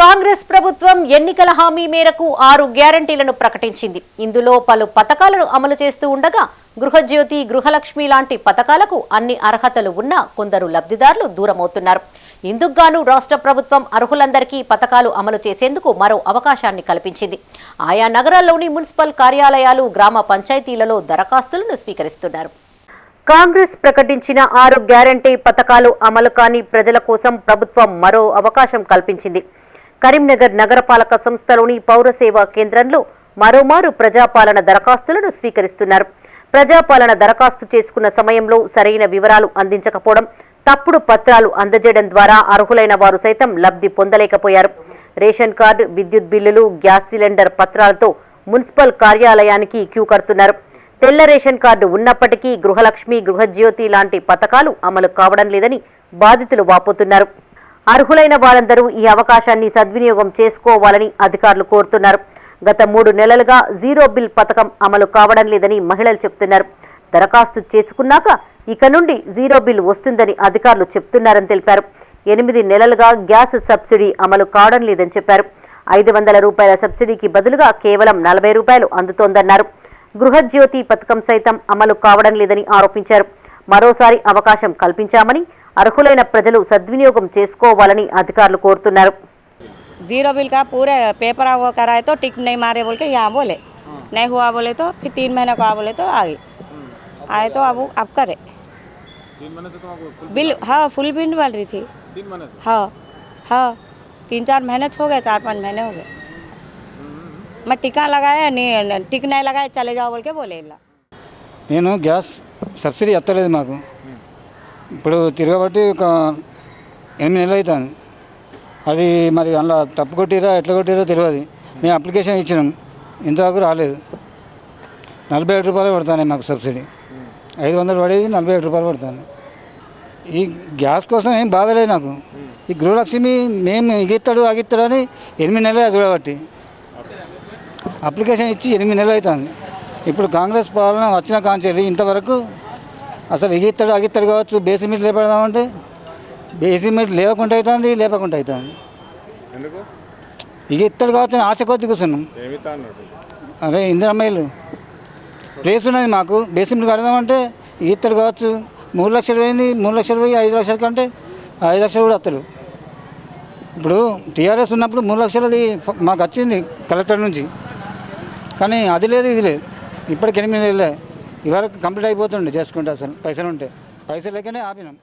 కాంగ్రెస్ ప్రభుత్వం ఎన్నికల హామీ మేరకు ఆరు గ్యారంటీలను ప్రకటించింది. ఇందులో పలు పథకాలను అమలు చేస్తూ ఉండగా గృహజ్యోతి గృహలక్ష్మి లాంటి పథకాలకు అన్ని అర్హతలు ఉన్నా కొందరు లబ్ధిదారులు దూరమవుతున్నారు. ఇందుకుగాను రాష్ట్ర ప్రభుత్వం అర్హులందరికీ పథకాలు అమలు చేసేందుకు మరో అవకాశాన్ని కల్పించింది. ఆయా నగరాల్లోని మున్సిపల్ కార్యాలయాలు గ్రామ పంచాయతీలలో దరఖాస్తులను స్వీకరిస్తున్నారు. కాంగ్రెస్ ప్రకటించిన ఆరు గ్యారంటీ పథకాలు అమలు కాని ప్రజల కోసం ప్రభుత్వం మరో అవకాశం కల్పించింది. కరీంనగర్ నగరపాలక సంస్థలోని పౌర సేవా కేంద్రంలో మరోమారు ప్రజాపాలన దరఖాస్తులను స్వీకరిస్తున్నారు. ప్రజాపాలన దరఖాస్తు చేసుకున్న సమయంలో సరైన వివరాలు అందించకపోవడం తప్పుడు పత్రాలు అందజేయడం ద్వారా అర్హులైన వారు సైతం లబ్ధి పొందలేకపోయారు. రేషన్ కార్డు విద్యుత్ బిల్లులు గ్యాస్ సిలిండర్ పత్రాలతో మున్సిపల్ కార్యాలయానికి క్యూ కడుతున్నారు. తెల్ల రేషన్ కార్డు ఉన్నప్పటికీ గృహలక్ష్మి గృహజ్యోతి లాంటి పథకాలు అమలు కావడం లేదని బాధితులు వాపోతున్నారు. అర్హులైన వారందరూ ఈ అవకాశాన్ని సద్వినియోగం చేసుకోవాలని అధికారులు కోరుతున్నారు. గత మూడు నెలలుగా జీరో బిల్ పథకం అమలు కావడం లేదని మహిళలు చెబుతున్నారు దరఖాస్తు చేసుకున్నాక ఇక నుండి జీరో బిల్ వస్తుందని అధికారులు చెప్తున్నారని తెలిపారు. ఎనిమిది నెలలుగా గ్యాస్ సబ్సిడీ అమలు కావడం లేదని చెప్పారు. ఐదు వందల రూపాయల సబ్సిడీకి బదులుగా కేవలం నలభై రూపాయలు అందుతోందన్నారు. గృహజ్యోతి పథకం సైతం అమలు కావడం లేదని ఆరోపించారు. మరోసారి అవకాశం కల్పించామని అర్హులైన ప్రజలు సద్వినియోగం చేసుకోవాలని అధికారులు కోరుతున్నారు जीरो बिल का पूरे पेपर वो कराए तो टिक नहीं मारे बोल के यहाँ बोले नहीं हुआ बोले तो फिर तीन महीने को आ बोले तो आगे आए तो अब अब करे तीन महीने से तुमको फुल बिल हाँ फुल बिल बन रही थी तीन महीने से हाँ हाँ तीन चार महीने तो हो गए चार पाँच महीने हो गए मैं टीका लगाया नहीं टिक नहीं लगाए चले जाओ बोल के बोले इल्ला నేను గ్యాస్ సబ్సిడీ ఎత్తలేదు మాకు ఇప్పుడు తిరగబట్టి ఒక ఎనిమిది నెలలు అవుతుంది అది మరి అందులో తప్పు కొట్టిరా ఎట్లా కొట్టిరో తెలియదు మేము అప్లికేషన్ ఇచ్చినాం. ఇంతవరకు రాలేదు. నలభై ఏడు రూపాయలు పడుతున్నాయి మాకు సబ్సిడీ. ఐదు వందలు పడేది నలభై ఏడు రూపాయలు పడుతుంది. ఈ గ్యాస్ కోసం ఏం బాధలేదు నాకు. ఈ గృహలక్ష్మి మేము ఇగిస్తాడు అగిస్తాడు అని ఎనిమిది నెలలు చూడబట్టి అప్లికేషన్ ఇచ్చి ఎనిమిది నెలలు అవుతుంది ఇప్పుడు కాంగ్రెస్ పాలన వచ్చిన కాంచెల్లి ఇంతవరకు అసలు ఎగిస్తాడు అగిస్తాడు కావచ్చు బేసి మీట్ లేపడదామంటే బేసి మీట్ లేవకుండా అవుతుంది లేపకుండా అవుతుంది ఎగిస్తాడు కావచ్చు అని ఆశ కొద్ది కూర్చున్నాం. అరే ఇందిరమ్మయ్యలు ప్లేస్ ఉన్నది మాకు బేసి మీట్ కడదామంటే ఎగిస్తాడు కావచ్చు మూడు లక్షలు పోయింది మూడు లక్షలు పోయి ఐదు లక్షల కంటే ఐదు లక్షలు కూడా వస్తారు ఇప్పుడు టీఆర్ఎస్ ఉన్నప్పుడు మూడు లక్షలది ఫ- మాకు వచ్చింది కలెక్టర్ నుంచి. కానీ అది లేదు ఇది లేదు. ఇప్పటికి ఎనిమిది నెలలే. ఇవరకు కంప్లీట్ అయిపోతుండే చేసుకుంటే అసలు పైసలు ఉంటే పైసలు లేకనే ఆపినాం.